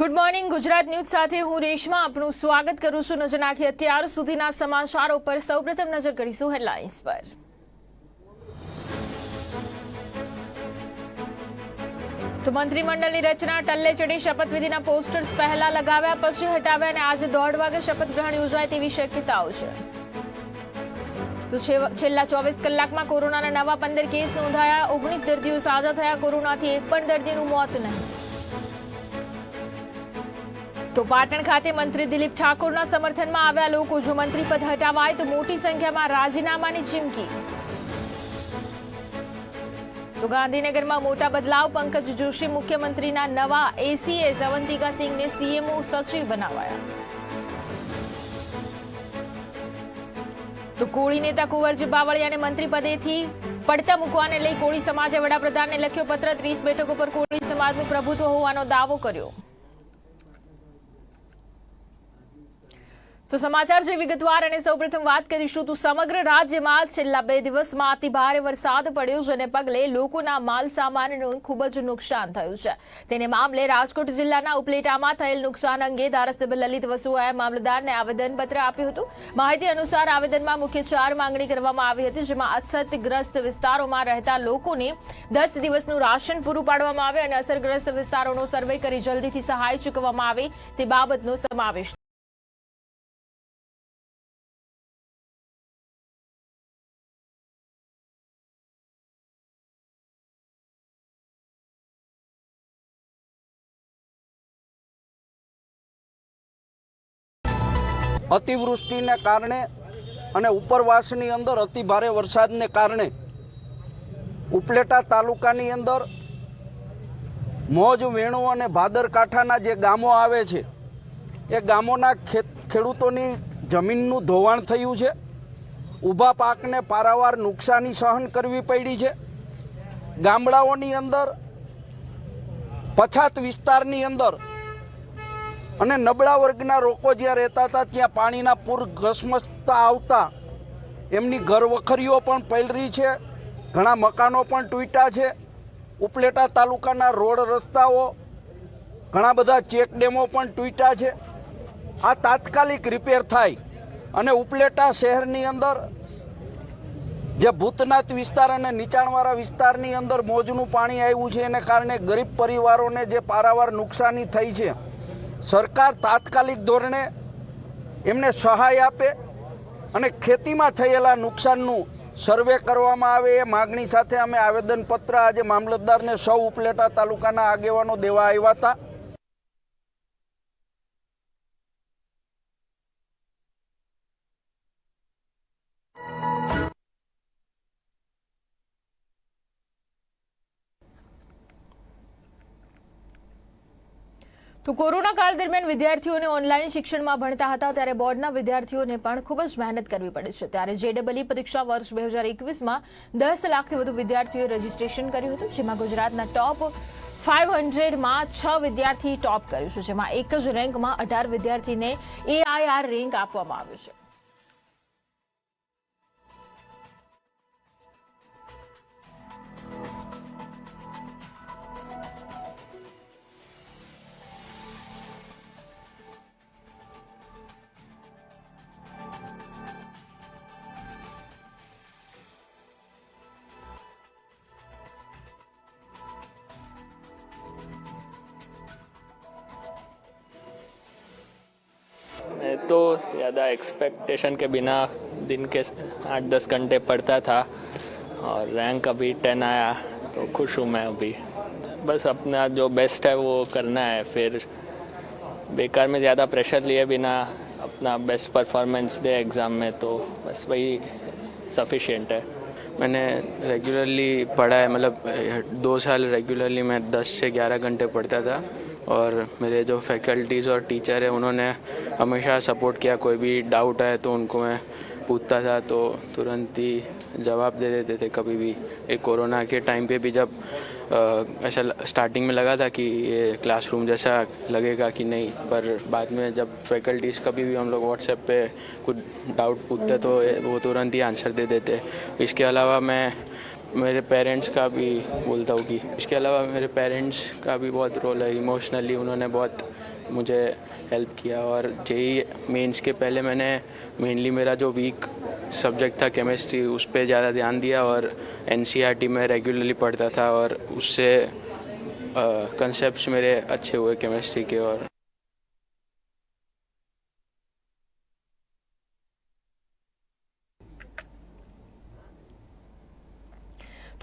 Good morning Gujarat news સાથે હું રેશમા આપનું સ્વાગત કરું છું. નજર નાખી અત્યાર સુધીના સમાચારો પર સૌપ્રથમ નજર કરીશું હેડલાઇન્સ પર. તો મંત્રીમંડળની રચના, ટલ્લે ચડી શપથવિધિના પોસ્ટર્સ પહેલા લગાવ્યા, પછી હટાવ્યા અને આજે દોઢ વાગે શપથ ગ્રહણ યોજાય તેવી શક્યતાઓ છે. તો છેલ્લા ચોવીસ કલાકમાં કોરોનાના નવા પંદર કેસ નોંધાયા, ઓગણીસ દર્દીઓ સાજા થયા, કોરોનાથી એક પણ દર્દીનું મોત નહીં. તો પાટણ ખાતે મંત્રી દિલીપ ઠાકોરના સમર્થનમાં આવ્યા લોકો. જો મંત્રી પદ હટાવાય તો મોટી સંખ્યામાં રાજીનામાની ચીમકી. તો ગાંધીનગરમાં મોટા બદલાવ. પંકજ જોશી મુખ્યમંત્રીના નવા એસીએસ અવંતિકા સિંહને સીએમઓ સચિવ બનાવાયા. તો કોળી નેતા કુંવરજી બાવળિયાને મંત્રી પદેથી પડતા મૂકવાને લઈ કોળી સમાજે વડાપ્રધાનને લખ્યો પત્ર. ત્રીસ બેઠકો પર કોળી સમાજનું પ્રભુત્વ હોવાનો દાવો કર્યો. તો સમાચાર છે, વિગતવાર અને સૌપ્રથમ વાત કરીશું તો સમગ્ર રાજ્યમાં છેલ્લા બે દિવસમાં અતિ ભારે વરસાદ પડ્યો જેને પગલે લોકોના માલ સામાનનું ખૂબ જ નુકસાન થયું છે. તેને મામલે રાજકોટ જિલ્લાના ઉપલેટામાં થયેલ નુકસાન અંગે ધારાસભ્ય લલિત વસુઆએ મામલતદારને આવેદનપત્ર આપ્યું હતું. માહિતી અનુસાર આવેદનમાં મુખ્ય ચાર માંગણી કરવામાં આવી હતી, જેમાં અછતગ્રસ્ત વિસ્તારોમાં રહેતા લોકોને દસ દિવસનું રાશન પૂરું પાડવામાં આવે અને અસરગ્રસ્ત વિસ્તારોનો સર્વે કરી જલ્દીથી સહાય ચૂકવવામાં આવે તે બાબતનો સમાવેશ અતિવૃષ્ટિને કારણે અને ઉપરવાસની અંદર અતિ ભારે વરસાદને કારણે ઉપલેટા તાલુકાની અંદર મોજ, વેણુ અને ભાદરકાંઠાના જે ગામો આવે છે, એ ગામોના ખેડૂતોની જમીનનું ધોવાણ થયું છે. ઊભા પાકને પારાવાર નુકસાની સહન કરવી પડી છે. ગામડાઓની અંદર પછાત વિસ્તારની અંદર અને નબળા વર્ગના લોકો જ્યાં રહેતા હતા, ત્યાં પાણીના પૂર ઘસમસતા આવતા. એમની ઘર વખરીઓ પણ પલરી છે, ઘણા મકાનો પણ તૂટ્યા છે. ઉપલેટા તાલુકાના રોડ રસ્તાઓ, ઘણા બધા ચેક ડેમો પણ તૂટ્યા છે. આ તાત્કાલિક રિપેર થાય અને ઉપલેટા શહેરની અંદર જે ભૂતનાથ વિસ્તાર અને નીચાણવાળા વિસ્તારની અંદર મોજનું પાણી આવ્યું છે, એને કારણે ગરીબ પરિવારોને જે પારાવાર નુકસાની થઈ છે સરકાર તાત્કાલિક ધોરણે એમને સહાય આપે અને ખેતીમાં થયેલા નુકસાનનું સર્વે કરવામાં આવે એ માગણી સાથે અમે આવેદનપત્ર આજે મામલતદારને સૌ ઉપલેટા તાલુકાના આગેવાનો દેવા આવ્યા હતા. તો કોરોના કાળ દરમિયાન વિદ્યાર્થીઓને ઓનલાઈન શિક્ષણમાં ભણતા હતા ત્યારે બોર્ડના વિદ્યાર્થીઓને પણ ખૂબ જ મહેનત કરવી પડે છે. ત્યારે જેડબલઈ પરીક્ષા વર્ષ બે હજાર એકવીસમાં દસ લાખથી વધુ વિદ્યાર્થીઓએ રજીસ્ટ્રેશન કર્યું હતું, જેમાં ગુજરાતના ટોપ ફાઇવ હંડ્રેડમાં છ વિદ્યાર્થી ટોપ કર્યું છે, જેમાં એક જ રેન્કમાં અઢાર વિદ્યાર્થીને એઆઈઆર રેન્ક આપવામાં આવ્યો છે. तो ज़्यादा एक्सपेक्टेशन के बिना दिन के आठ दस घंटे पढ़ता था और रैंक अभी टेन आया तो खुश हूँ मैं अभी। बस अपना जो बेस्ट है वो करना है, फिर बेकार में ज़्यादा प्रेशर लिए बिना अपना बेस्ट परफॉर्मेंस दे एग्ज़ाम में तो बस वही सफिशिएंट है। मैंने रेगुलरली पढ़ा है मतलब दो साल रेगुलरली मैं दस से ग्यारह घंटे पढ़ता था। और मेरे जो फैकल्टीज़ और टीचर हैं उन्होंने हमेशा सपोर्ट किया। कोई भी डाउट आए तो उनको मैं पूछता था तो तुरंत ही जवाब दे देते थे कभी भी। एक कोरोना के टाइम पे भी जब अ, ऐसा स्टार्टिंग में लगा था कि ये क्लासरूम जैसा लगेगा कि नहीं पर बाद में जब फैकल्टीज़ कभी भी हम लोग व्हाट्सएप पे कुछ डाउट पूछते तो वो तुरंत ही आंसर दे देते। इसके अलावा मैं मेरे पेरेंट्स का भी बोलता हूँ कि इसके अलावा मेरे पेरेंट्स का भी बहुत रोल है। इमोशनली उन्होंने बहुत मुझे हेल्प किया और जेई मेंस के पहले मैंने मेनली मेरा जो वीक सब्जेक्ट था केमिस्ट्री उस पर ज़्यादा ध्यान दिया और एन में रेगुलरली पढ़ता था और उससे कंसेप्ट मेरे अच्छे हुए केमिस्ट्री के और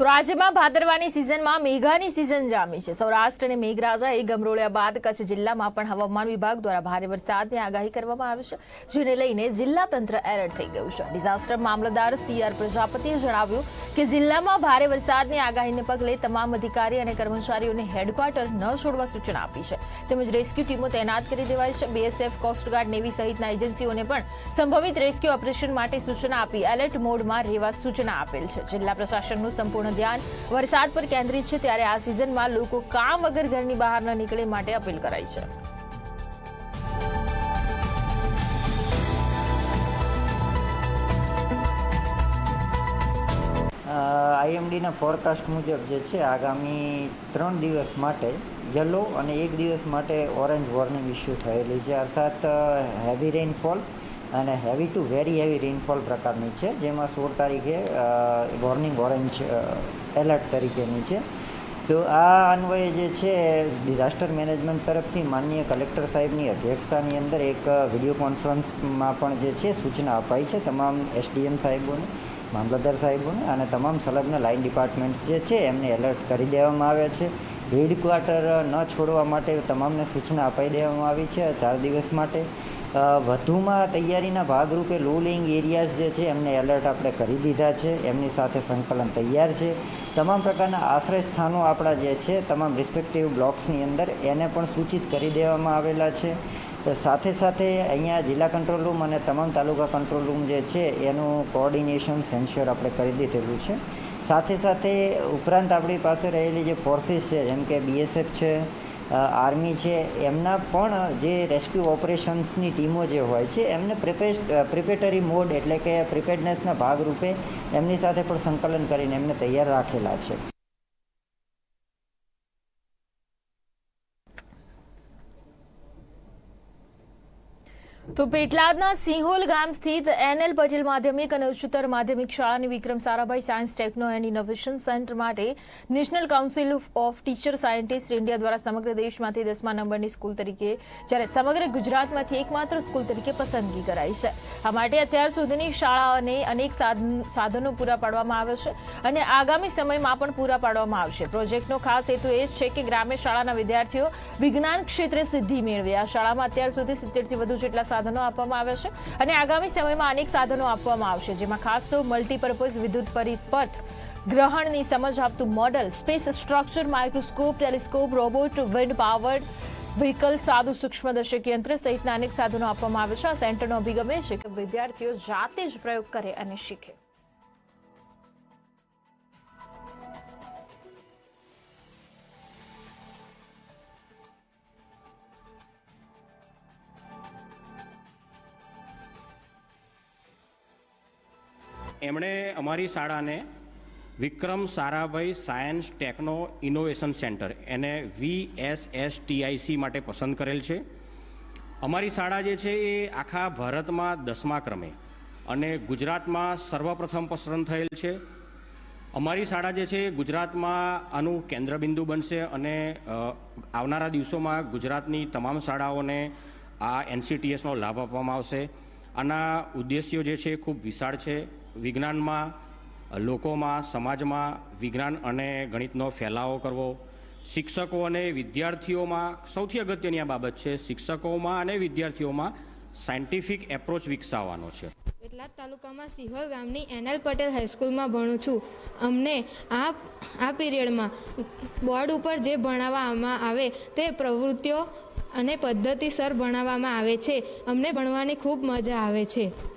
તો રાજ્યમાં ભાદરવાની સિઝનમાં મેઘાની સિઝન જામી છે. સૌરાષ્ટ્ર અને મેઘરાજાએ ગમરોળ્યા બાદ કચ્છ જિલ્લામાં પણ હવામાન વિભાગ દ્વારા ભારે વરસાદની આગાહી કરવામાં આવી છે, જેને લઈને જિલ્લા તંત્ર એલર્ટ થઈ ગયું છે. ડિઝાસ્ટર મામલતદાર સી આર પ્રજાપતિએ જણાવ્યું કે જિલ્લામાં ભારે વરસાદની આગાહીને પગલે તમામ અધિકારી અને કર્મચારીઓને હેડક્વાર્ટર ન છોડવા સૂચના આપી છે. તેમજ રેસ્ક્યુ ટીમો તૈનાત કરી દેવાઈ છે. બીએસએફ કોસ્ટગાર્ડ નેવી સહિતના એજન્સીઓને પણ સંભવિત રેસ્ક્યુ ઓપરેશન માટે સૂચના આપી એલર્ટ મોડમાં રહેવા સૂચના આપેલ છે. જિલ્લા પ્રશાસનનું સંપૂર્ણ ધ્યાન વરસાદ પર કેન્દ્રિત છે. ત્યારે આ સિઝનમાં લોકો કામ વગર ઘરની બહાર ન નીકળે માટે અપીલ કરાઈ છે. આઈએમડીના ફોરકાસ્ટ મુજબ જે છે, આગામી ત્રણ દિવસ માટે યલો અને એક દિવસ માટે ઓરેન્જ વોર્નિંગ ઇસ્યુ થયેલી છે. અર્થાત હેવી રેઇનફોલ અને heavy to very heavy rainfall પ્રકારની છે, જેમાં સોળ તારીખે વોર્નિંગ ઓરેન્જ એલર્ટ તરીકેની છે. તો આ અન્વયે જે છે ડિઝાસ્ટર મેનેજમેન્ટ તરફથી માનનીય કલેક્ટર સાહેબની અધ્યક્ષતાની અંદર એક વીડિયો કોન્ફરન્સમાં પણ જે છે, સૂચના અપાઈ છે તમામ એસડીએમ સાહેબોને. મામલતદાર સાહેબોને અને તમામ સંલગ્ન લાઇન ડિપાર્ટમેન્ટ્સ જે છે એમને એલર્ટ કરી દેવામાં આવ્યા છે. હેડક્વાર્ટર ન છોડવા માટે તમામને સૂચના અપાઈ દેવામાં આવી છે. ચાર દિવસ માટે વધુમાં તૈયારીના ભાગરૂપે લો લેઇંગ એરિયાઝ જે છે એમને એલર્ટ આપણે કરી દીધા છે. એમની સાથે સંકલન તૈયાર છે. તમામ પ્રકારના આશ્રય સ્થાનો આપણા જે છે, તમામ રિસ્પેક્ટિવ બ્લોક્સની અંદર એને પણ સૂચિત કરી દેવામાં આવેલા છે. સાથે સાથે અહીંયા જિલ્લા કંટ્રોલ રૂમ અને તમામ તાલુકા કંટ્રોલ રૂમ જે છે, એનું કોઓર્ડિનેશન સેન્શ્યોર આપણે કરી દીધેલું છે. સાથે સાથે ઉપરાંત આપણી પાસે રહેલી જે ફોર્સીસ છે, જેમ કે બીએસએફ છે આર્મી છે, એમના પણ જે રેસ્ક્યુ ઓપરેશન્સની ટીમો જે હોય છે, એમને પ્રિપેશ પ્રિપેટરી મોડ એટલે કે પ્રિપેર્ડનેસના ભાગરૂપે એમની સાથે પણ સંકલન કરીને એમને તૈયાર રાખેલા છે. તો પેટલાદના સિંહોલ ગામ સ્થિત એનએલ પટેલ માધ્યમિક અને ઉચ્ચતર માધ્યમિક શાળાની Vikram Sarabhai science techno and innovation centre માટે national council of teacher scientist India દ્વારા સમગ્ર દેશમાંથી દસમા નંબરની સ્કૂલ તરીકે, જ્યારે સમગ્ર ગુજરાતમાંથી એકમાત્ર સ્કૂલ તરીકે પસંદગી કરાઈ છે. આ માટે અત્યાર સુધીની શાળાઓને અનેક સાધન- પૂરા પાડવામાં આવે છે અને આગામી સમયમાં પણ પૂરા પાડવામાં આવશે. પ્રોજેક્ટનો ખાસ હેતુ એ છે કે ગ્રામ્ય શાળાના વિદ્યાર્થીઓ વિજ્ઞાન ક્ષેત્રે સિદ્ધિ મેળવે. આ શાળામાં અત્યાર સુધી સિત્તેરથી વધુ જેટલા સાધનો આપવામાં આવ્યા છે અને આગામી સમયમાં અનેક સાધનો આપવામાં આવશે, જેમાં ખાસ તો મલ્ટીપર્પઝ વિદ્યુત પરિપથ ગ્રહણની સમજ આપતું model space structure microscope telescope robot wind power vehicle સાદું સૂક્ષ્મદર્શક યંત્ર સહિતના અનેક સાધનો આપવામાં આવે છે. આ સેન્ટરનો અભિગમ એ છે કે વિદ્યાર્થીઓ જાતે જ પ્રયોગ કરે અને શીખે. એમણે અમારી શાળાને Vikram Sarabhai science techno innovation centre, એને વીએસએસટીઆઈસી માટે પસંદ કરેલ છે. અમારી શાળા જે છે એ આખા ભારતમાં દસમા ક્રમે અને ગુજરાતમાં સર્વપ્રથમ પસંદ થયેલ છે. અમારી શાળા જે છે એ ગુજરાતમાં આનું કેન્દ્રબિંદુ બનશે અને આવનારા દિવસોમાં ગુજરાતની તમામ શાળાઓને આ એનસીટીએસનો લાભ આપવામાં આવશે. આના ઉદ્દેશ્યો જે છે એ ખૂબ વિશાળ છે. વિજ્ઞાનમાં લોકોમાં, સમાજમાં વિજ્ઞાન અને ગણિતનો ફેલાવો કરવો, શિક્ષકો અને વિદ્યાર્થીઓમાં, સૌથી અગત્યની આ બાબત છે, શિક્ષકોમાં અને વિદ્યાર્થીઓમાં સાયન્ટિફિક એપ્રોચ વિકસાવવાનો છે. પેટલાદ તાલુકામાં સિહોર ગામની એનએલ પટેલ હાઈસ્કૂલમાં ભણું છું. અમને આ આ પીરિયડમાં બોર્ડ ઉપર જે ભણાવવામાં આવે તે પ્રવૃત્તિઓ અને પદ્ધતિસર ભણાવવામાં આવે છે. અમને ભણવાની ખૂબ મજા આવે છે.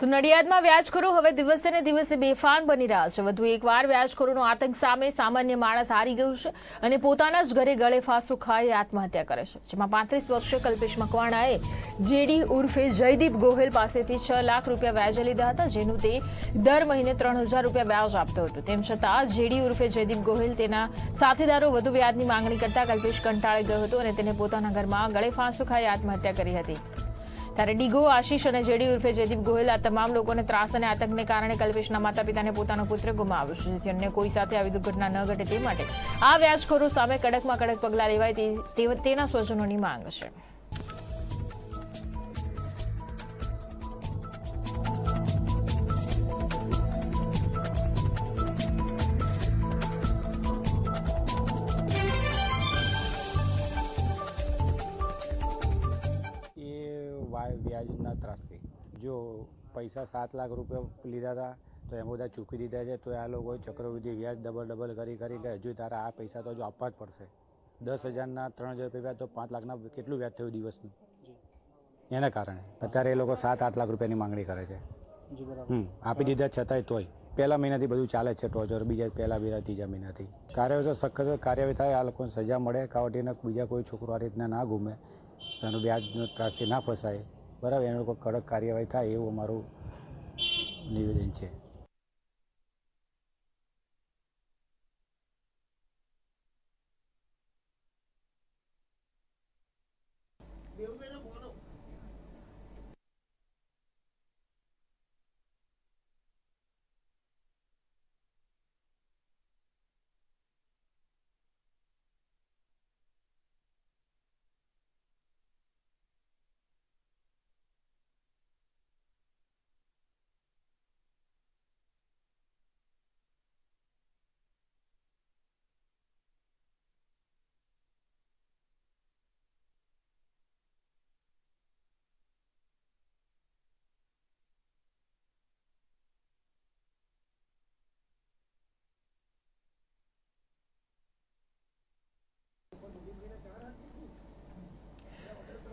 તો નડિયાદમાં વ્યાજખોરો હવે દિવસે ને દિવસે બેફાન બની રહ્યા છે. વધુ એકવાર વ્યાજખોરોનો આતંક સામે સામાન્ય માણસ હારી ગયું છે અને પોતાના જ ઘરે ગળે ફાંસો ખાઈ આત્મહત્યા કરે છે. જેમાં પાંત્રીસ વર્ષીય કલ્પેશ મકવાણાએ જેડી ઉર્ફે જયદીપ ગોહિલ પાસેથી છ લાખ રૂપિયા વ્યાજે લીધા હતા, જેનું તે દર મહિને ત્રણ હજાર રૂપિયા વ્યાજ આપતો હતો. તેમ છતાં જેડી ઉર્ફે જયદીપ ગોહિલ તેના સાથીદારો વધુ વ્યાજની માંગણી કરતા કલ્પેશ કંટાળી ગયો હતો અને તેને પોતાના ઘરમાં ગળે ફાંસો ખાઈ આત્મહત્યા કરી હતી. ત્યારે ડીગો, આશીષ અને જેડી ઉર્ફે જયદીપ ગોહિલ આ તમામ લોકોને ત્રાસ અને આતંકને કારણે કલ્પેશના માતા પિતાને પોતાનો પુત્ર ગુમાવ્યો છે, જેથી અન્ય કોઈ સાથે આવી દુર્ઘટના ન ઘટે તે માટે આ વ્યાજખોરો સામે કડકમાં કડક પગલાં લેવાય તેના સ્વજનોની માંગ છે. વા- વ્યાજના ત્રાસથી. જો પૈસા સાત લાખ રૂપિયા લીધા હતા તો એમ બધા ચૂકી દીધા છે તો આ લોકોએ ચક્રવૃદ્ધિ વ્યાજ ડબલ ડબલ કરી કરી કે હજુ તારા આ પૈસા તો હજુ આપવા જ પડશે. દસ હજારના ત્રણ હજાર રૂપિયા તો પાંચ લાખના કેટલું વ્યાજ થયું દિવસનું? એના કારણે. અત્યારે એ લોકો સાત આઠ લાખ રૂપિયાની માંગણી કરે છે. હમ આપી દીધા છતાંય તોય. પહેલા મહિનાથી બધું ચાલે છે ટોચર બીજા પહેલા બીજા ત્રીજા મહિનાથી. કાર્યવાહી સખત કાર્યવાહી થાય આ લોકોને સજા મળે કાવટીને બીજા કોઈ છોકરો આ રીતના ના ગુમે સાનું વ્યાજનો ત્રાસથી ના ફસાય. બરાબર એના લોકો કડક કાર્યવાહી થાય એવું અમારું નિવેદન છે.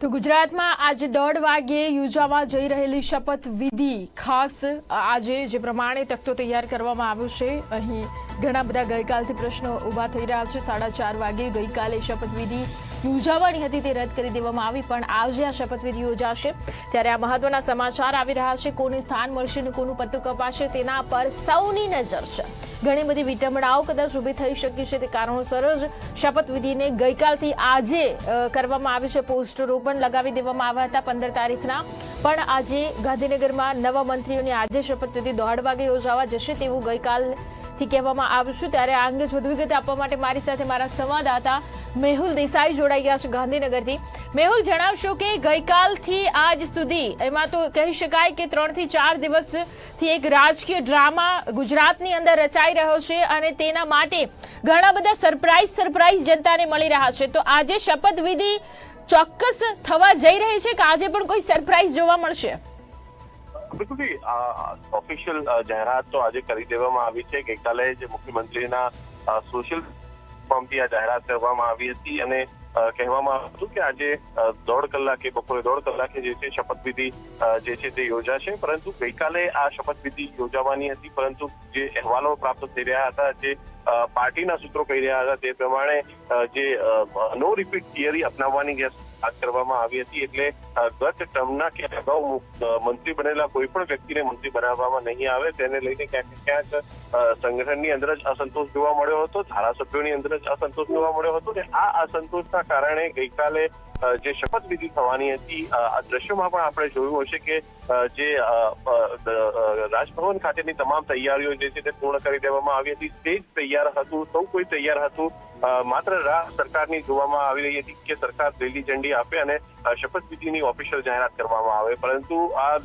તો ગુજરાતમાં આજે દોઢ વાગ્યે યોજાવા જઈ રહેલી શપથ વિધિ ખાસ આજે જે પ્રમાણે તખતો તૈયાર કરવામાં આવ્યો છે. અહીં ઘણા બધા ગઈકાલથી પ્રશ્નો ઊભા થઈ રહ્યા છે. સાડા ચાર વાગે ગઈકાલે શપથવિધિ યોજાવાની હતી તે રદ કરી દેવામાં આવી, પણ આજે આ શપથવિધિ યોજાશે. ત્યારે આ મહત્વના સમાચાર આવી રહ્યા છે. કોને સ્થાન મળશે અને કોનું પત્તું કપાશે તેના પર સૌની નજર છે. ઘણી બધી વિટંબણાઓ કદાચ ઊભી થઈ શકી છે તે કારણોસર જ શપથવિધિને ગઈકાલથી આજે કરવામાં આવી છે. પોસ્ટરો પણ લગાવી દેવામાં આવ્યા હતા પંદર તારીખના. પણ આજે ગાંધીનગરમાં નવા મંત્રીઓની આજે શપથવિધિ દોઢ વાગે યોજાવા જશે તેવું ગઈકાલથી કહેવામાં આવ્યું છે. ત્યારે આ અંગે વધુ વિગત આપવા માટે મારી સાથે મારા સંવાદદાતા મેહુલ દેસાઈ જોડાઈ ગયા છે ગાંધીનગરથી. મેહુલ, જણાવશો કે ગઈકાલથી આજ સુધી, એમાં તો કહી શકાય કે ત્રણથી ચાર દિવસથી એક રાજકીય ડ્રામા ગુજરાતની અંદર રચાઈ રહ્યો છે અને તેના માટે ઘણા બધા સરપ્રાઈઝ સરપ્રાઈઝ જનતાને મળી રહ્યા છે. તો આજે શપથવિધિ ચોક્કસ થવા જઈ રહી છે કે આજે પણ કોઈ સરપ્રાઈઝ જોવા મળશે? બિલકુલ. ઓફિશિયલ જાહેરાત તો આજે કરી દેવામાં આવી છે ગઈકાલે જે મુખ્યમંત્રીના સોશિયલ ફોર્મથી આ જાહેરાત કરવામાં આવી હતી અને કહેવામાં હતું કે આજે દોઢ કલાકે, બપોરે દોઢ કલાકે જે છે શપથવિધિ જે છે તે યોજાશે. પરંતુ ગઈકાલે આ શપથવિધિ યોજાવાની હતી. પરંતુ જે અહેવાલો પ્રાપ્ત થઈ રહ્યા હતા, જે પાર્ટીના સૂત્રો કહી રહ્યા હતા, તે પ્રમાણે જે નો રિપીટ થિયરી અપનાવવાની વાત કરવામાં આવી હતી એટલે ગત ટર્મના કે અગાઉ મંત્રી બનેલા કોઈ પણ વ્યક્તિને મંત્રી બનાવવામાં નહીં આવે, તેને લઈને ક્યાંક ક્યાંક સંગઠનની અંદર જ અસંતોષ જોવા મળ્યો હતો, ધારાસભ્યોની અંદર જ અસંતોષ જોવા મળ્યો હતો ને આ અસંતોષના કારણે ગઈકાલે જે શપથવિધિ થવાની હતી આ દ્રશ્યોમાં પણ આપણે જોયું હશે કે જે રાજભવન ખાતેની તમામ તૈયારીઓ જે છે તે પૂર્ણ કરી દેવામાં આવી હતી. સ્ટેજ તૈયાર હતું, સૌ કોઈ તૈયાર હતું. માત્ર રાહ સરકારની જોવામાં આવી રહી હતી કે સરકાર લીલી ઝંડી આપે અને શપથવિધિની ઓફિશિયલ જાહેરાત કરવામાં આવે. પરંતુ આ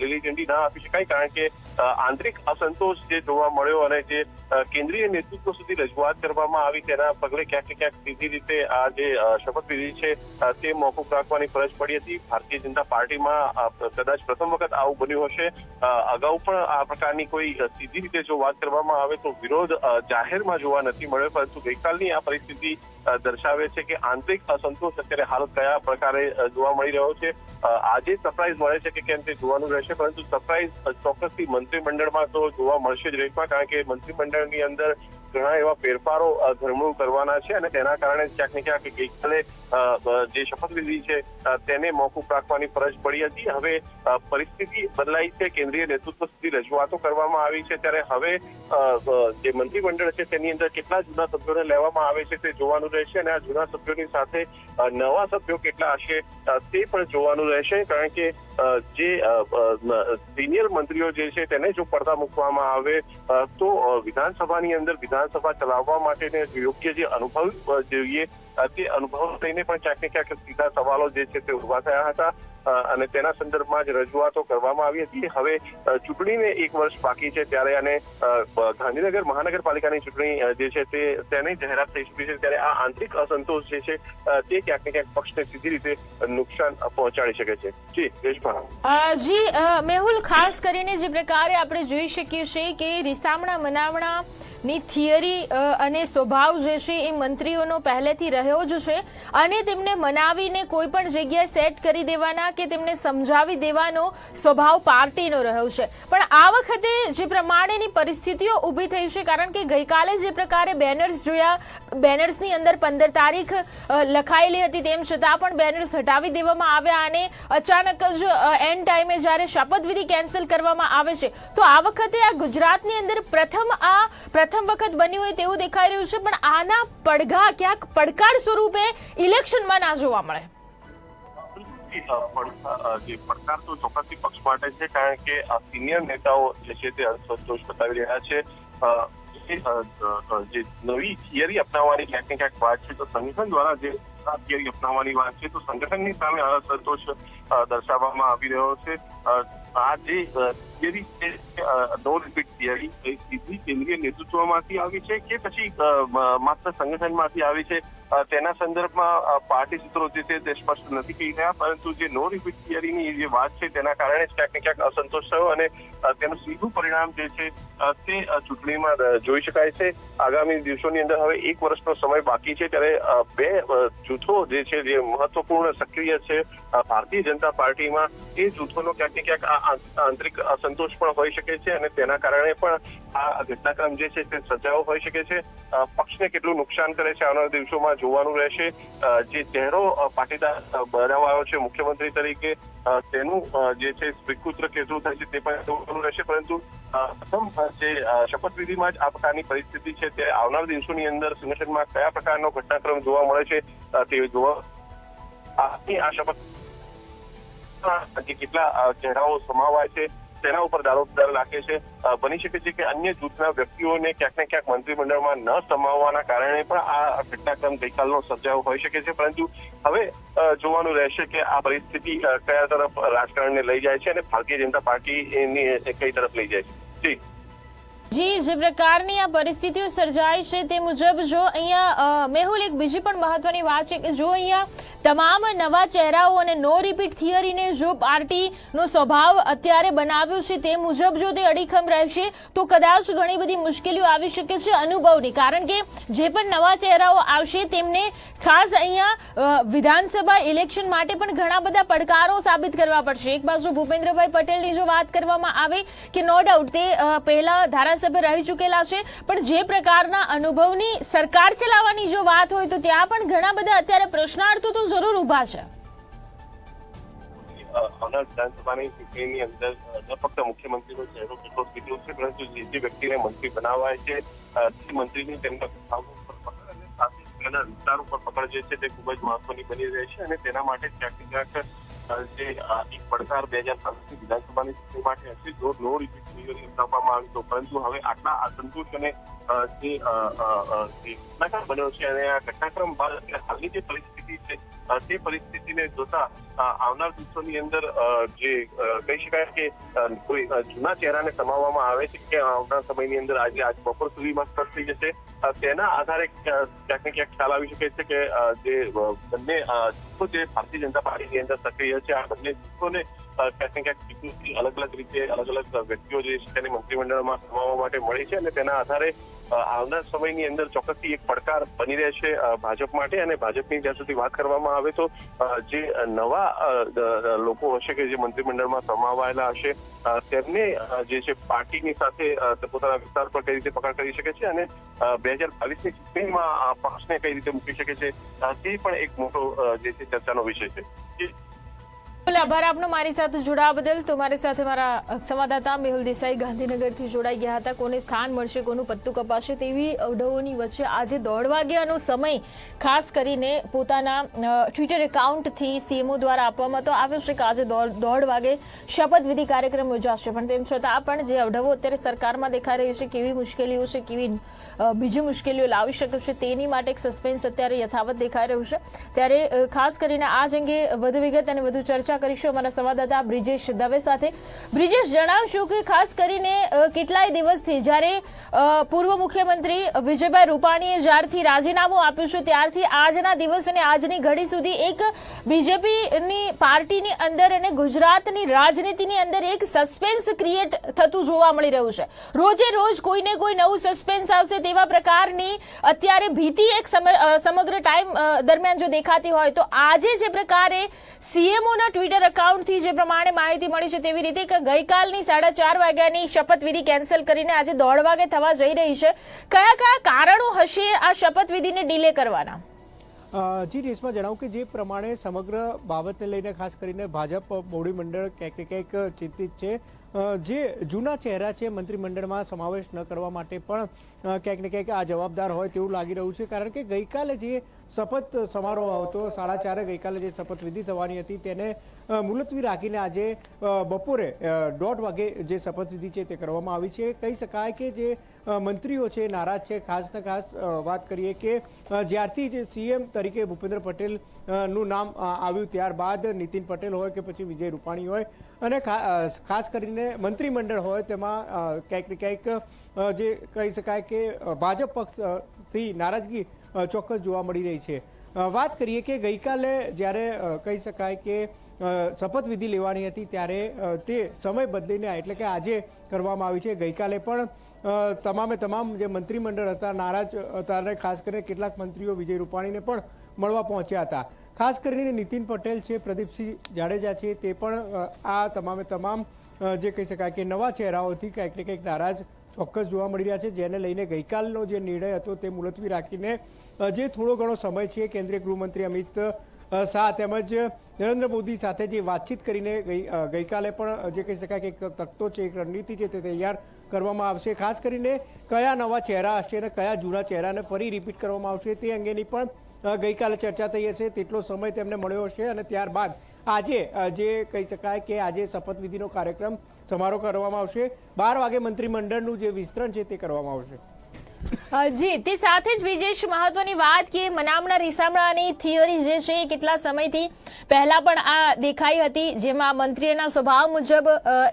લીલી ઝંડી ના આપી શકાય કારણ કે આંતરિક અસંતોષ જે જોવા મળ્યો અને જે કેન્દ્રીય નેતૃત્વ સુધી રજૂઆત કરવામાં આવી તેના પગલે ક્યાંક ક્યાંક સીધી રીતે આ જે શપથવિધિ છે તે મોકૂફ રાખવાની ફરજ પડી હતી. ભારતીય જનતા પાર્ટીમાં કદાચ પ્રથમ વખત આવું બન્યું હશે. અગાઉ પણ આ પ્રકારની કોઈ સીધી રીતે જો વાત કરવામાં આવે તો વિરોધ જાહેરમાં જોવા નથી મળ્યો, પરંતુ ગઈકાલની આ પરિસ્થિતિ દર્શાવે છે કે આંતરિક અસંતોષ અત્યારે હાલ કયા પ્રકારે જોવા મળી રહ્યો છે. આજે સરપ્રાઇઝ મળે છે કે કેમ તે જોવાનું રહેશે, પરંતુ સરપ્રાઇઝ ચોક્કસથી મંત્રીમંડળમાં તો જોવા મળશે જ રેશમા કારણ કે મંત્રીમંડળની અંદર ઘણા એવા ફેરફારો ધરમણું કરવાના છે અને તેના કારણે ક્યાંક ને ક્યાંક ગઈકાલે જે શપથવિધિ છે તેને મોકૂફ રાખવાની ફરજ પડી હતી. હવે પરિસ્થિતિ બદલાઈ છે, કેન્દ્રીય નેતૃત્વ સુધી રજૂઆતો કરવામાં આવી છે. ત્યારે હવે જે મંત્રીમંડળ છે, તેની અંદર કેટલા જૂના સભ્યોને લેવામાં આવે છે તે જોવાનું રહેશે અને આ જૂના સભ્યોની સાથે નવા સભ્યો કેટલા હશે તે પણ જોવાનું રહેશે. કારણ કે જે સિનિયર મંત્રીઓ જે છે તેને જો પડદા મૂકવામાં આવે તો વિધાનસભાની અંદર વિધાનસભા ચલાવવા માટેને યોગ્ય જે અનુભવ જોઈએ તે અનુભવ લઈને પણ ક્યાંક ને ક્યાંક સીધા સવાલો જે છે તે ઊભા થયા હતા. અને તેના સંદર્ભમાં જ રજૂઆતો કરવામાં આવી હતી. હવે ચૂંટણીને એક વર્ષ બાકી છે ત્યારે અને ગાંધીનગર મહાનગરપાલિકાની ચૂંટણી જે છે તે તેની જાહેરાત થઈ ચૂકી છે ત્યારે આ આંતરિક અસંતોષ જે છે તે ક્યાંક ને ક્યાંક પક્ષને સીધી રીતે નુકસાન પહોંચાડી શકે છે. જી દેશભા જી મેહુલ, ખાસ કરીને જે પ્રકારે આપણે જોઈ શકીએ છીએ કે રીસામણા, મનાવણા ની થિયરી અને સ્વભાવ જે છે એ મંત્રીઓનો પહેલેથી રહ્યો જ છે. અને તેમને મનાવીને કોઈ પણ જગ્યાએ સેટ કરી દેવાના કે તેમને સમજાવી દેવાનો સ્વભાવ પાર્ટીનો રહ્યો છે. પણ આ વખતે જે પ્રમાણેની પરિસ્થિતિઓ ઊભી થઈ છે, કારણ કે ગઈકાલે જે પ્રકારે બેનર્સ જોયા, બેનર્સની અંદર પંદર તારીખ લખાયેલી હતી તેમ છતાં પણ બેનર્સ હટાવી દેવામાં આવ્યા અને અચાનક જ એન્ડ ટાઈમે જ્યારે શપથવિધિ કેન્સલ કરવામાં આવે છે, તો આ વખતે આ ગુજરાતની અંદર પ્રથમ આ, પ્રથમ વખત બન્યું હોય તેવું દેખાઈ રહ્યું છે પણ આના પડઘા ક્યાંક પડકાર સ્વરૂપે ઇલેક્શનમાં ના જોવા મળે. પડકાર તો ચોક્કસથી પક્ષ માટે છે કારણ કે આ સિનિયર નેતાઓ જે છે તે અસંતોષ બતાવી રહ્યા છે. જે, નવી થિયરી અપનાવવાની ક્યાંક ને ક્યાંક વાત છે તો સંગઠન દ્વારા જે થિયરી અપનાવવાની વાત છે તો સંગઠનની સામે અસંતોષ દર્શાવવામાં આવી રહ્યો છે. આ જે થિયરી છે નો રિપીટ થિયરી એ સીધી કેન્દ્રીય નેતૃત્વમાંથી આવી છે કે પછી માત્ર સંગઠનમાંથી આવી છે? તેના સંદર્ભમાં પાર્ટી સૂત્રો જે છે તે સ્પષ્ટ નથી કહી રહ્યા, પરંતુ જે નો રિપીટ થિયરીની જે વાત છે તેના કારણે જ ક્યાંક ને ક્યાંક અસંતોષ થયો અને તેનું સીધું પરિણામ જે છે તે ચૂંટણીમાં જોઈ શકાય છે. આગામી દિવસોની અંદર હવે એક વર્ષનો સમય બાકી છે, ત્યારે બે જૂથો જે છે જે મહત્વપૂર્ણ સક્રિય છે ભારતીય જનતા પાર્ટીમાં એ જૂથોનો ક્યાંક ક્યાંક આ આંતરિક અસંતોષ પણ હોઈ શકે છે અને તેના કારણે પણ આ ઘટનાક્રમ જે છે તે સજાઓ હોઈ શકે છે. પક્ષને કેટલું નુકસાન કરે છે આવનારા દિવસોમાં જોવાનું રહેશે. જે ચહેરો પાટીદાર બનાવાયો છે મુખ્યમંત્રી તરીકે તેનું જે છે સ્વીકૃત્ર કેટલું થાય છે તે પણ જોવાનું રહેશે. પરંતુ પ્રથમ જે શપથવિધિમાં જ આ પ્રકારની પરિસ્થિતિ છે તે આવનાર દિવસોની અંદર સંગઠનમાં કયા પ્રકારનો ઘટનાક્રમ જોવા મળે છે તે જોવા આ શપથ જે કેટલા ચહેરાઓ સમાવાય છે, તેના ઉપર દારોદાર રાખે છે. બની શકે છે કે અન્ય જૂથના વ્યક્તિઓને ક્યાંક ને ક્યાંક મંત્રીમંડળમાં ન સમાવવાના કારણે પણ આ ઘટનાક્રમ ગઈકાલનો સર્જાયો હોઈ શકે છે. પરંતુ હવે જોવાનું રહેશે કે આ પરિસ્થિતિ કયા તરફ રાજકારણને લઈ જાય છે અને ભારતીય જનતા પાર્ટી એની કઈ તરફ લઈ જાય છે. જી. જી, જે પ્રકારની આ પરિસ્થિતિઓ સર્જાય છે તે મુજબ જો અહીંયા મેહુલ, એક બીજી પણ મહત્વની વાત છે કે જો અહીંયા તમામ નવા ચહેરાઓ અને નો રિપીટ થિયરીને જો પાર્ટીનો સ્વભાવ અત્યારે બનાવ્યો છે તે મુજબ જો તે અડીખમ રહેશે, તો કદાચ ઘણી બધી મુશ્કેલીઓ આવી શકે છે અનુભવની. કારણ કે જે પણ નવા ચહેરાઓ આવશે, તેમને ખાસ અહીંયા વિધાનસભા ઇલેક્શન માટે પણ ઘણા બધા પડકારો સાબિત કરવા પડશે. એક બાજુ ભૂપેન્દ્રભાઈ પટેલની જો વાત કરવામાં આવે કે નો ડાઉટ તે પહેલા ધારાસભ્ય રહી ચૂકેલા છે, પણ જે પ્રકારના અનુભવની સરકાર ચલાવવાની જો વાત હોય, તો ત્યાં પણ ઘણા બધા અત્યારે પ્રશ્નાર્થો તો જરૂર ઊભા છે. આવનાર ચહેરો કેટલો સ્વીકૃત છે, પરંતુ જે જે વ્યક્તિને મંત્રી બનાવાય છે તે મંત્રીની તેમના વિભાગો ઉપર પકડ ઉપર પકડ જે છે તે ખૂબ જ મહત્વની બની રહે છે અને તેના માટે ક્યાંક ક્યાંક જે એક પડકાર બે હજાર છવ્વીસની વિધાનસભાની ચૂંટણી માટે હશે, જો નો રિપીટ થિયરી અપનાવવામાં આવ્યું તો, પરંતુ હવે આટલા અસંતોષ અને જે ઘટનાક્રમ બન્યો છે અને આ ઘટનાક્રમ બાદ હાલની જે પરિસ્થિતિ છે તે પરિસ્થિતિને જોતા આવનાર દિવસોની અંદર જે કહી શકાય કે કોઈ જૂના ચહેરાને સમાવવામાં આવે છે કે આવનાર સમયની અંદર આજે, આજ બપોર સુધીમાં સ્પષ્ટ થઈ જશે તેના આધારે ક્યાંક ને ક્યાંક ખ્યાલ આવી શકે છે કે જે બંને જૂથો જે ભારતીય જનતા પાર્ટીની અંદર સક્રિય છે, આ બંને જૂથોને ક્યાંક ને અલગ અલગ રીતે અલગ અલગ વ્યક્તિઓ જે છે તેને મંત્રીમંડળમાં સમાવવા માટે મળી છે અને તેના આધારે આવનાર સમયની અંદર ચોક્કસથી એક પડકાર બની રહેશે ભાજપ માટે અને ભાજપની જ્યાં સુધી વાત કરવામાં આવે તો જે નવા લોકો હશે કે જે મંત્રીમંડળમાં સમાવાયેલા હશે તેમને જે છે પાર્ટીની સાથે પોતાના વિસ્તાર પર કઈ રીતે પકડ કરી શકે છે અને બે હજાર બાવીસની ચૂંટણીમાં પક્ષને કઈ રીતે મૂકી શકે છે તે પણ એક મોટો જે છે ચર્ચાનો વિષય છે. આભાર આપનો. મારી સાથે જોડાવા બદલ તો મારી સાથે મારા સંવાદદાતા મેહુલ દેસાઈ ગાંધીનગરથી જોડાઈ ગયા હતા. કોને સ્થાન મળશે, કોનું પત્તું કપાશે તેવી અવઢવોની વચ્ચે આજે દોઢ વાગ્યાનો સમય ખાસ કરીને પોતાના ટ્વિટર એકાઉન્ટથી સીએમઓ દ્વારા આપવામાં તો આવ્યો છે કે આજે દોઢ વાગે શપથવિધિ કાર્યક્રમ યોજાશે. પણ તેમ છતાં પણ જે અવઢવો અત્યારે સરકારમાં દેખાઈ રહી છે, કેવી મુશ્કેલીઓ છે, કેવી બીજી મુશ્કેલીઓ લાવી શકે છે, તેની માટે એક સસ્પેન્સ અત્યારે યથાવત દેખાઈ રહ્યું છે. ત્યારે ખાસ કરીને આ જ અંગે વધુ વિગત અને વધુ ચર્ચા કરીશું અમારા સંવાદદાતા બ્રિજેશ દવે સાથે. બ્રિજેશ, જણાવશું કે ખાસ કરીને કેટલાય દિવસથી જ્યારે પૂર્વ મુખ્યમંત્રી વિજયભાઈ રૂપાણીએ જ્યારથી રાજીનામું આપ્યું છે, ત્યારથી આજના દિવસ અને આજની ઘડી સુધી એક બીજેપીની પાર્ટીની અંદર અને ગુજરાતની રાજનીતિની અંદર એક સસ્પેન્સ ક્રિએટ થતું જોવા મળી રહ્યું છે. રોજે રોજ કોઈને કોઈ નવું સસ્પેન્સ આવશે તેવા પ્રકારની અત્યારે ભીતિ એક સમ- સમગ્ર ટાઈમ દરમિયાન જો દેખાતી હોય તો આજે જે પ્રકારે સીએમઓના ટ્વિટર એકાઉન્ટથી જે પ્રમાણે માહિતી મળી છે તેવી રીતે કે ગઈકાલની સાડા ચાર વાગ્યાની શપથવિધિ કેન્સલ કરીને આજે દોઢ વાગે થવા જઈ રહી છે. કયા કયા કારણો હશે આ શપથવિધિને ડીલે કરવાના? જી રેસમાં જણાવું કે જે પ્રમાણે સમગ્ર બાબતને લઈને ખાસ કરીને ભાજપ મોવડી મંડળ ક્યાંક ક્યાંક ચિંતિત છે. જે જૂના ચહેરા છે, મંત્રીમંડળમાં સમાવેશ ન કરવા માટે પણ ક્યાંક ને ક્યાંક આ જવાબદાર હોય તેવું લાગી રહ્યું છે. કારણ કે ગઈકાલે જે શપથ સમારોહ હતો સાડા ચારે ગઈકાલે જે શપથવિધિ થવાની હતી, તેને મુલતવી રાખીને આજે બપોરે દોઢ વાગે જે શપથવિધિ છે તે કરવામાં આવી છે. કહી શકાય કે જે મંત્રીઓ છે, નારાજ છે. ખાસ ને ખાસ વાત કરીએ કે જ્યારથી જે સીએમ તરીકે ભૂપેન્દ્ર પટેલનું નામ આવ્યું, ત્યારબાદ નીતિન પટેલ હોય કે પછી વિજય રૂપાણી હોય. અને ખાસ કરીને મંત્રીમંડળ હોય તેમાં ક્યાંક ને ક્યાંક જે કહી શકાય કે ભાજપ પક્ષથી નારાજગી ચોક્કસ જોવા મળી રહી છે. વાત કરીએ કે ગઈકાલે જ્યારે કહી શકાય કે શપથવિધિ લેવાની હતી ત્યારે તે સમય બદલીને, એટલે કે આજે કરવામાં આવી છે. ગઈકાલે પણ તમામે તમામ જે મંત્રીમંડળ હતા, નારાજ હતા અને ખાસ કરીને કેટલાક મંત્રીઓ વિજય રૂપાણીને પણ મળવા પહોંચ્યા હતા. ખાસ કરીને નીતિન પટેલ છે, પ્રદીપસિંહ જાડેજા છે, તે પણ આ તમામે તમામ જે કહી શકાય કે નવા ચહેરાઓથી કંઈક ને કંઈક નારાજ ચોક્કસ જોવા મળી રહ્યા છે, જેને લઈને ગઈકાલનો જે નિર્ણય હતો તે મુલતવી રાખીને જે થોડો ઘણો સમય છે, કેન્દ્રીય ગૃહમંત્રી અમિત શાહ તેમજ નરેન્દ્ર મોદી સાથે જે વાતચીત કરીને ગઈ ગઈકાલે પણ જે કહી શકાય કે એક તખતો છે, એક રણનીતિ છે તે તૈયાર કરવામાં આવશે. ખાસ કરીને કયા નવા ચહેરા હશે અને કયા જૂના ચહેરાને ફરી રિપીટ કરવામાં આવશે તે અંગેની પણ ગઈકાલે ચર્ચા થઈ હશે. તેટલો સમય તેમને મળ્યો હશે અને ત્યારબાદ આજે જે કહી શકાય કે આજે શપથવિધિનો કાર્યક્રમ સમારોહ કરવામાં આવશે. બાર વાગે મંત્રીમંડળનું જે વિસ્તરણ છે તે કરવામાં આવશે. જી, તે સાથે જ વિજેશ મહત્વની વાત કે મનામના રીસામણાની થિયરી જે છે એ કેટલા સમયથી પહેલા પણ આ દેખાઈ હતી, જેમાં મંત્રીઓના સ્વભાવ મુજબ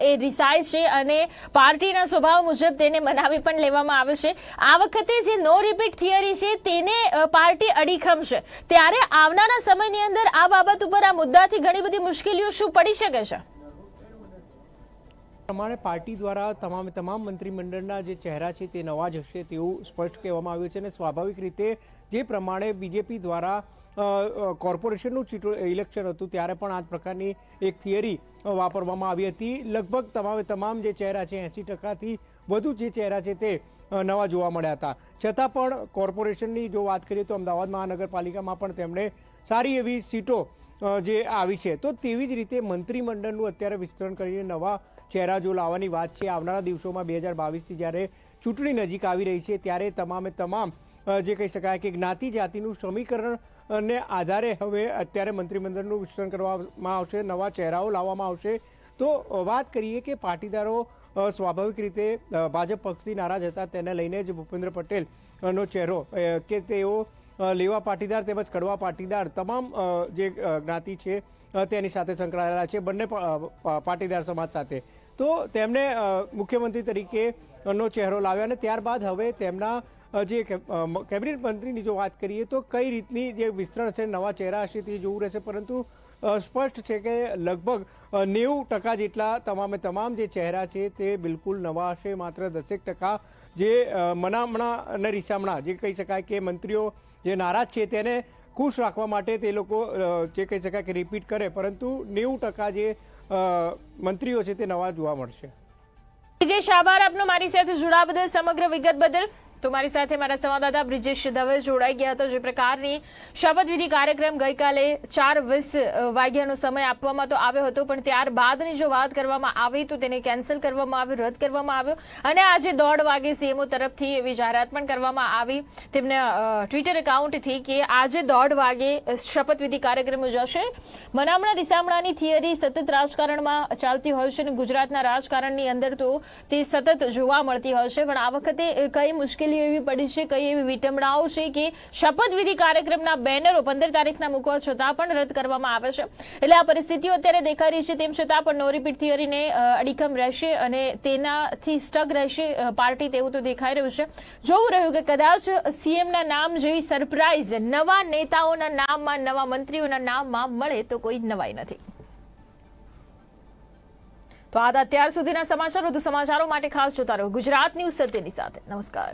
એ રિસાય છે અને પાર્ટીના સ્વભાવ મુજબ તેને મનાવી પણ લેવામાં આવે છે. આ વખતે જે નો રિપીટ થિયરી છે તેને પાર્ટી અડીખમ છે. ત્યારે આવનારા સમયની અંદર આ બાબત ઉપર આ મુદ્દાથી ઘણી બધી મુશ્કેલીઓ શું પડી શકે છે? પ્રમાણે પાર્ટી દ્વારા તમામે તમામ મંત્રીમંડળના જે ચહેરા છે તે નવા જ હશે તેવું સ્પષ્ટ કહેવામાં આવ્યું છે અને સ્વાભાવિક રીતે જે પ્રમાણે બીજેપી દ્વારા કોર્પોરેશનનું ચૂંટો, ઇલેક્શન હતું ત્યારે પણ આ પ્રકારની એક થિયરી વાપરવામાં આવી હતી. લગભગ તમામે તમામ જે ચહેરા છે, એંસી ટકાથી વધુ જે ચહેરા છે તે નવા જોવા મળ્યા હતા. છતાં પણ કોર્પોરેશનની જો વાત કરીએ તો અમદાવાદ મહાનગરપાલિકામાં પણ તેમણે સારી એવી સીટો જે આવી છે. તો તેવી જ રીતે મંત્રીમંડળનું અત્યારે વિસ્તરણ કરીને નવા ચહેરા જો લાવવાની વાત છે. આવનારા દિવસોમાં બે હજાર બાવીસથી જ્યારે ચૂંટણી નજીક આવી રહી છે, ત્યારે તમામે તમામ જે કહી શકાય કે જ્ઞાતિ જાતિનું સમીકરણને આધારે હવે અત્યારે મંત્રીમંડળનું વિસ્તરણ કરવામાં આવશે, નવા ચહેરાઓ લાવવામાં આવશે. તો વાત કરીએ કે પાટીદારો સ્વાભાવિક રીતે ભાજપ પક્ષથી નારાજ હતા. તેને લઈને જ ભૂપેન્દ્ર પટેલનો ચહેરો કે તેઓ લેવા પાટીદાર તેમજ કડવા પાટીદાર તમામ જે જ્ઞાતિ છે તેની સાથે સંકળાયેલા છે, બંને પાટીદાર સમાજ સાથે. તો તેમને મુખ્યમંત્રી તરીકે નો ચહેરો લાવ્યો અને ત્યારબાદ હવે તેમના જે કેબિનેટ મંત્રીની જો વાત કરીએ તો કઈ રીતની જે વિસ્તરણ છે, નવા ચહેરા હશે તે જોવું રહેશે, પરંતુ સ્પષ્ટ છે કે લગભગ નેવું ટકા જેટલા તમામે તમામ જે ચહેરા છે તે બિલકુલ નવા હશે. માત્ર દસેક ટકા જે મનામણા અને રીસામણા જે કહી શકાય કે મંત્રીઓ જે નારાજ છે તેને ખુશ રાખવા માટે તે લોકો જે કહી શકાય કે રિપીટ કરે. પરંતુ નેવું ટકા જે મંત્રીઓ છે તે નવા જોવા મળશે. વિજય આભાર આપનો. મારી સાથે જોડાવા બદલ સમગ્ર વિગત બદલ તો મારી સાથે મારા સંવાદદાતા બ્રિજેશ દવે જોડાઈ ગયા હતો, જે પ્રકારની શપથવિધિ કાર્યક્રમ ગઈકાલે ચાર વીસ વાગ્યાનો સમય આપવામાં તો આવ્યો હતો, પણ ત્યારબાદની જો વાત કરવામાં આવી તો તેને કેન્સલ કરવામાં આવ્યું, રદ કરવામાં આવ્યો, અને આજે દોઢ વાગે સીએમઓ તરફથી એવી જાહેરાત પણ કરવામાં આવી. તેમના ટ્વિટર એકાઉન્ટથી કે આજે દોઢ વાગે શપથવિધિ કાર્યક્રમ યોજાશે. મનામણા દિશામણાની થિયરી સતત રાજકારણમાં ચાલતી હોય છે અને ગુજરાતના રાજકારણની અંદર તો તે સતત જોવા મળતી હોય છે, પણ આ વખતે કઈ કઈ મુશ્કેલીઓ એવી પડી છે, કઈ એવી વિટંબણાઓ છે કે શપથવિધિ કાર્યક્રમના બેનરો પંદર તારીખના મૂકવા છતાં પણ રદ કરવામાં આવે છે. એટલે આ પરિસ્થિતિઓ અત્યારે દેખાઈ રહી છે, તેમ છતાં પણ નો રિપીટ થિયરીને અડીખમ રહેશે અને તેનાથી સ્ટક રહેશે પાર્ટી તેવું તો દેખાઈ રહ્યું છે. જોવું રહ્યું કે કદાચ સીએમના નામ જેવી સરપ્રાઇઝ નવા નેતાઓના નામમાં, નવા મંત્રીઓના નામમાં મળે તો કોઈ નવાઈ નથી. તો આ અત્યાર સુધીના સમાચાર, વધુ સમાચારો માટે ખાસ જોતા રહો ગુજરાત ન્યૂઝ સત્યની સાથે. નમસ્કાર.